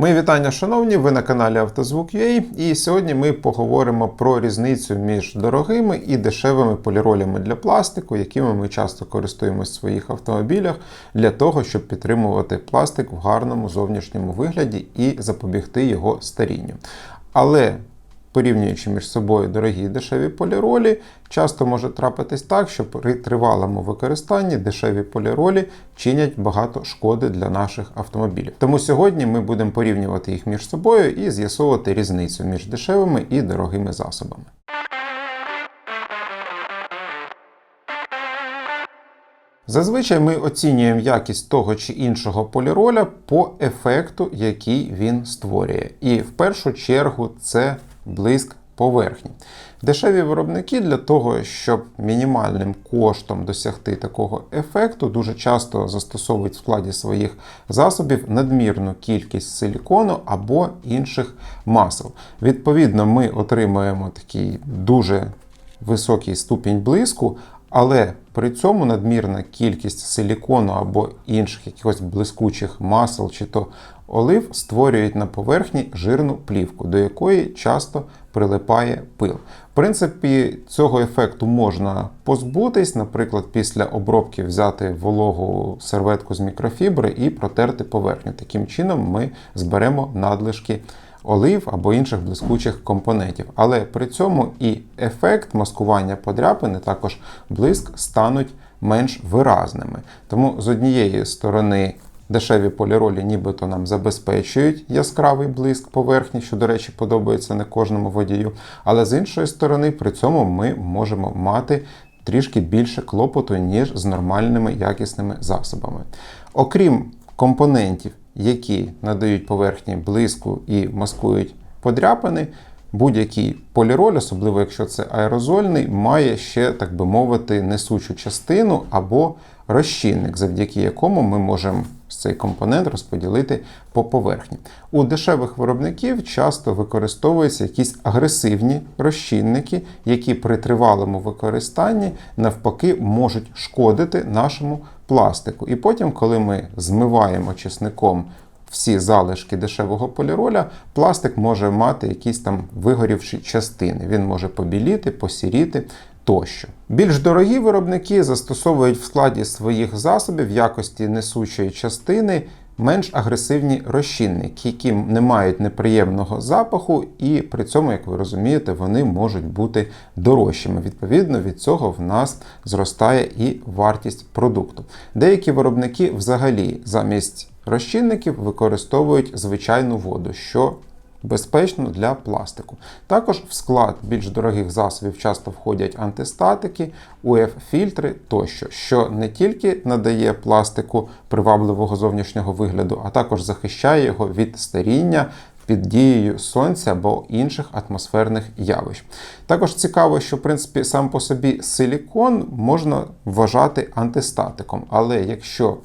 Мої вітання, шановні, ви на каналі Автозвук.ua і сьогодні ми поговоримо про різницю між дорогими і дешевими поліролями для пластику, якими ми часто користуємося в своїх автомобілях для того, щоб підтримувати пластик в гарному зовнішньому вигляді і запобігти його старінню. Але порівнюючи між собою дорогі і дешеві поліролі, часто може трапитись так, що при тривалому використанні дешеві поліролі чинять багато шкоди для наших автомобілів. Тому сьогодні ми будемо порівнювати їх між собою і з'ясовувати різницю між дешевими і дорогими засобами. Зазвичай ми оцінюємо якість того чи іншого поліроля по ефекту, який він створює. І в першу чергу це блиск поверхні. Дешеві виробники для того, щоб мінімальним коштом досягти такого ефекту, дуже часто застосовують в складі своїх засобів надмірну кількість силікону або інших масел. Відповідно, ми отримуємо такий дуже високий ступінь блиску, але при цьому надмірна кількість силікону або інших якихось блискучих масел чи то олив створюють на поверхні жирну плівку, до якої часто прилипає пил. В принципі, цього ефекту можна позбутись, наприклад, після обробки взяти вологу серветку з мікрофібри і протерти поверхню. Таким чином ми зберемо надлишки олив або інших блискучих компонентів. Але при цьому і ефект маскування подряпини, також блиск стануть менш виразними. Тому з однієї сторони. Дешеві поліролі нібито нам забезпечують яскравий блиск поверхні, що, до речі, подобається не кожному водію. Але з іншої сторони, при цьому ми можемо мати трішки більше клопоту, ніж з нормальними якісними засобами. Окрім компонентів, які надають поверхні блиску і маскують подряпини, будь-який поліроль, особливо якщо це аерозольний, має ще, так би мовити, несучу частину або розчинник, завдяки якому ми можемо цей компонент розподілити по поверхні. У дешевих виробників часто використовуються якісь агресивні розчинники, які при тривалому використанні навпаки можуть шкодити нашому пластику. І потім, коли ми змиваємо чесником всі залишки дешевого поліроля, пластик може мати якісь там вигорівші частини. Він може побіліти, посіріти. Тощо. Більш дорогі виробники застосовують в складі своїх засобів в якості несучої частини менш агресивні розчинники, які не мають неприємного запаху, і при цьому, як ви розумієте, вони можуть бути дорожчими. Відповідно, від цього в нас зростає і вартість продукту. Деякі виробники взагалі замість розчинників використовують звичайну воду, що безпечно для пластику. Також в склад більш дорогих засобів часто входять антистатики, УФ-фільтри тощо, що не тільки надає пластику привабливого зовнішнього вигляду, а також захищає його від старіння. Під дією сонця або інших атмосферних явищ. Також цікаво, що в принципі сам по собі силікон можна вважати антистатиком, але якщо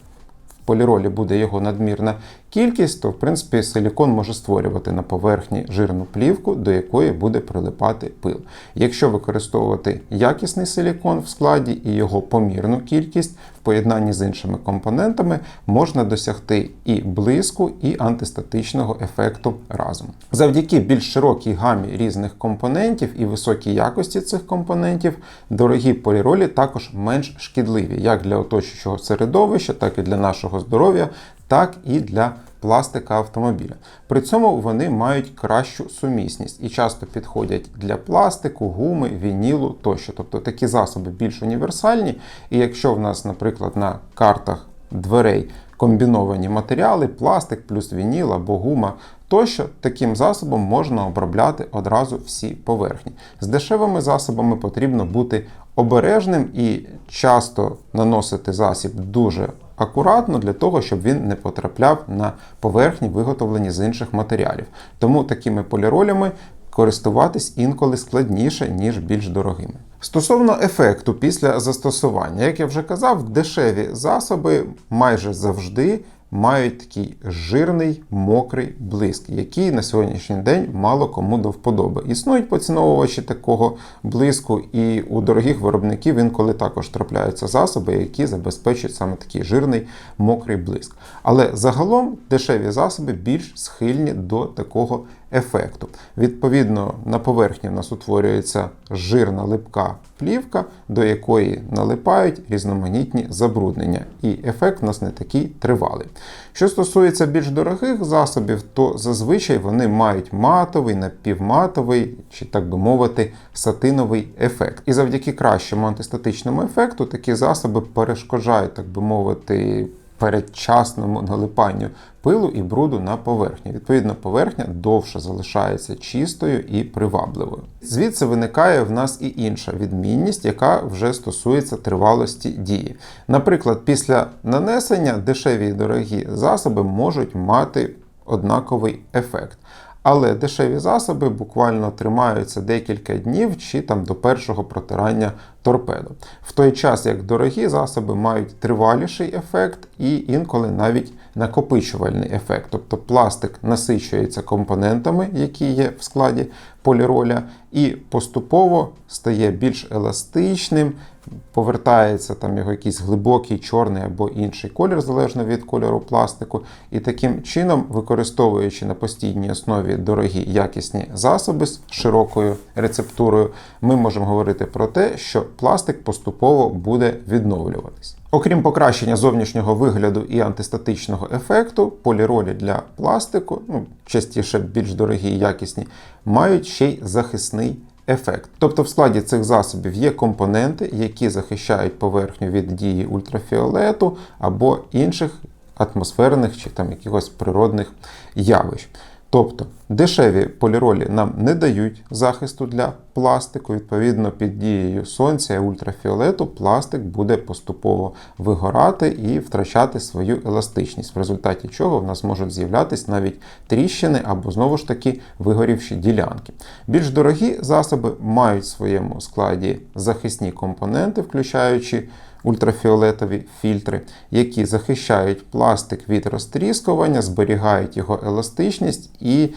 поліролі буде його надмірна кількість, то в принципі силікон може створювати на поверхні жирну плівку, до якої буде прилипати пил. Якщо використовувати якісний силікон в складі і його помірну кількість поєднанні з іншими компонентами, можна досягти і блиску, і антистатичного ефекту разом. Завдяки більш широкій гамі різних компонентів і високій якості цих компонентів, дорогі поліролі також менш шкідливі як для оточуючого середовища, так і для нашого здоров'я, так і для пластика автомобіля. При цьому вони мають кращу сумісність і часто підходять для пластику, гуми, вінілу тощо. Тобто такі засоби більш універсальні. І якщо в нас, наприклад, на картах дверей комбіновані матеріали, пластик плюс вініл або гума, тощо таким засобом можна обробляти одразу всі поверхні. З дешевими засобами потрібно бути обережним і часто наносити засіб дуже акуратно для того, щоб він не потрапляв на поверхні, виготовлені з інших матеріалів. Тому такими поліролями користуватись інколи складніше, ніж більш дорогими. Стосовно ефекту після застосування, як я вже казав, дешеві засоби майже завжди мають такий жирний мокрий блиск, який на сьогоднішній день мало кому до вподоби. Існують поціновувачі такого блиску, і у дорогих виробників інколи також трапляються засоби, які забезпечують саме такий жирний мокрий блиск. Але загалом дешеві засоби більш схильні до такого ефекту. Відповідно, на поверхні в нас утворюється жирна липка плівка, до якої налипають різноманітні забруднення, і ефект у нас не такий тривалий. Що стосується більш дорогих засобів, то зазвичай вони мають матовий, напівматовий, чи так би мовити, сатиновий ефект. І завдяки кращому антистатичному ефекту такі засоби перешкоджають, так би мовити, передчасному налипанню пилу і бруду на поверхні. Відповідно, поверхня довше залишається чистою і привабливою. Звідси виникає в нас і інша відмінність, яка вже стосується тривалості дії. Наприклад, після нанесення дешеві і дорогі засоби можуть мати однаковий ефект. Але дешеві засоби буквально тримаються декілька днів чи там до першого протирання торпедо. В той час як дорогі засоби мають триваліший ефект і інколи навіть накопичувальний ефект. Тобто пластик насичується компонентами, які є в складі поліроля, і поступово стає більш еластичним, повертається там його якийсь глибокий чорний або інший колір, залежно від кольору пластику. І таким чином, використовуючи на постійній основі дорогі якісні засоби з широкою рецептурою, ми можемо говорити про те, що пластик поступово буде відновлюватись. Окрім покращення зовнішнього вигляду і антистатичного ефекту, поліролі для пластику, ну частіше більш дорогі і якісні, мають ще й захисний ефект. Тобто в складі цих засобів є компоненти, які захищають поверхню від дії ультрафіолету або інших атмосферних чи там якихось природних явищ. Тобто дешеві поліролі нам не дають захисту для пластику. Відповідно, під дією сонця і ультрафіолету пластик буде поступово вигорати і втрачати свою еластичність, в результаті чого в нас можуть з'являтися навіть тріщини або знову ж таки вигорівші ділянки. Більш дорогі засоби мають в своєму складі захисні компоненти, включаючи ультрафіолетові фільтри, які захищають пластик від розтріскування, зберігають його еластичність і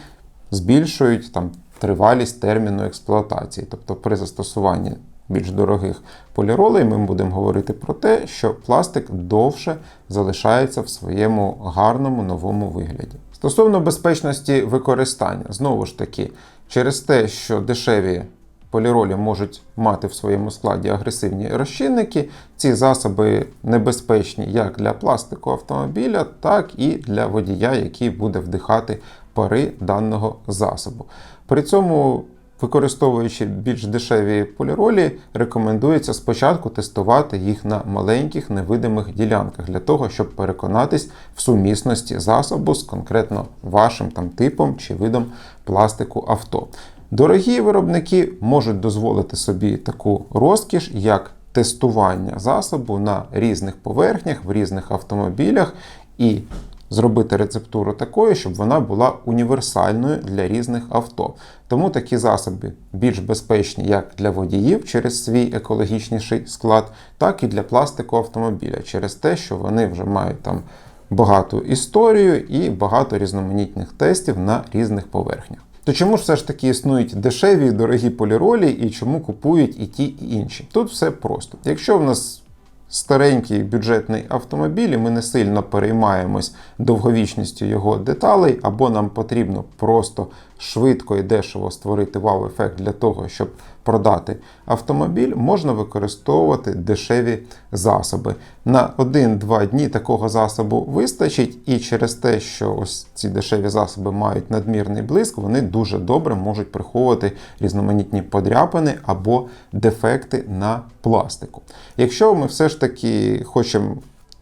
збільшують там тривалість терміну експлуатації. Тобто при застосуванні більш дорогих поліролей ми будемо говорити про те, що пластик довше залишається в своєму гарному новому вигляді. Стосовно безпечності використання, знову ж таки, через те, що дешеві поліролі можуть мати в своєму складі агресивні розчинники. Ці засоби небезпечні як для пластику автомобіля, так і для водія, який буде вдихати пари даного засобу. При цьому Використовуючи більш дешеві поліролі, рекомендується спочатку тестувати їх на маленьких невидимих ділянках для того, щоб переконатись в сумісності засобу з конкретно вашим там типом чи видом пластику авто. Дорогі виробники можуть дозволити собі таку розкіш, як тестування засобу на різних поверхнях, в різних автомобілях, і зробити рецептуру такою, щоб вона була універсальною для різних авто. Тому такі засоби більш безпечні як для водіїв через свій екологічніший склад, так і для пластику автомобіля, через те, що вони вже мають там багату історію і багато різноманітних тестів на різних поверхнях. То чому ж все ж таки існують дешеві дорогі поліролі і чому купують і ті, і інші? Тут все просто. Якщо в нас старенький бюджетний автомобіль, і ми не сильно переймаємось довговічністю його деталей, або нам потрібно просто швидко і дешево створити вау-ефект для того, щоб продати автомобіль, можна використовувати дешеві засоби. На 1-2 дні такого засобу вистачить, і через те, що ось ці дешеві засоби мають надмірний блиск, вони дуже добре можуть приховувати різноманітні подряпини або дефекти на пластику. Якщо ми все ж таки хочемо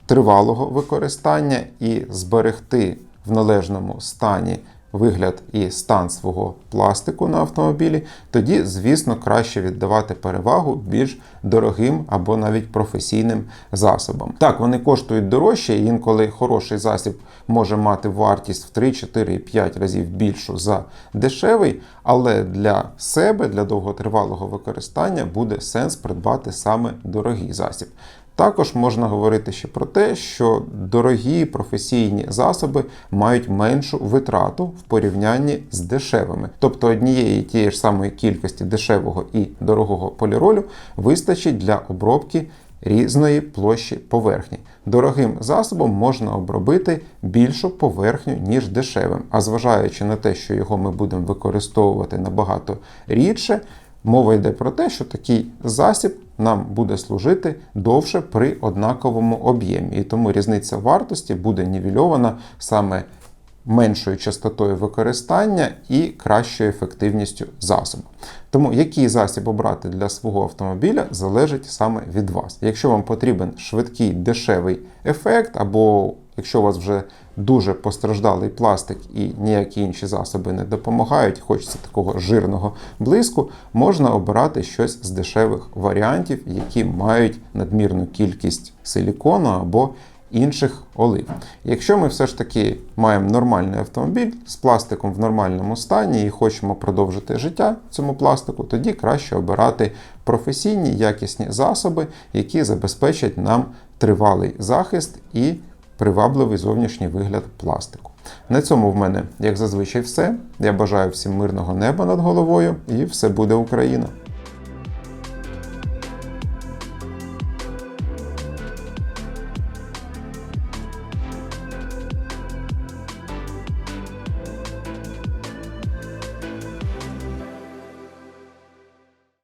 тривалого використання і зберегти в належному стані вигляд і стан свого пластику на автомобілі, тоді, звісно, краще віддавати перевагу більш дорогим або навіть професійним засобам. Так, вони коштують дорожче, і інколи хороший засіб може мати вартість в 3, 4 і 5 разів більшу за дешевий, але для себе, для довготривалого використання буде сенс придбати саме дорогий засіб. Також можна говорити ще про те, що дорогі професійні засоби мають меншу витрату в порівнянні з дешевими. Тобто однієї тієї ж самої кількості дешевого і дорогого поліролю вистачить для обробки різної площі поверхні. Дорогим засобом можна обробити більшу поверхню, ніж дешевим. А зважаючи на те, що його ми будемо використовувати набагато рідше, мова йде про те, що такий засіб нам буде служити довше при однаковому об'ємі. І тому різниця вартості буде нівельована саме меншою частотою використання і кращою ефективністю засобу. Тому який засіб обрати для свого автомобіля залежить саме від вас. Якщо вам потрібен швидкий дешевий ефект, або якщо у вас вже дуже постраждалий пластик і ніякі інші засоби не допомагають, хочеться такого жирного блиску, можна обирати щось з дешевих варіантів, які мають надмірну кількість силікону або інших олив. Якщо ми все ж таки маємо нормальний автомобіль з пластиком в нормальному стані і хочемо продовжити життя цьому пластику, тоді краще обирати професійні якісні засоби, які забезпечать нам тривалий захист і привабливий зовнішній вигляд пластику. На цьому в мене, як зазвичай, все. Я бажаю всім мирного неба над головою і все буде Україна!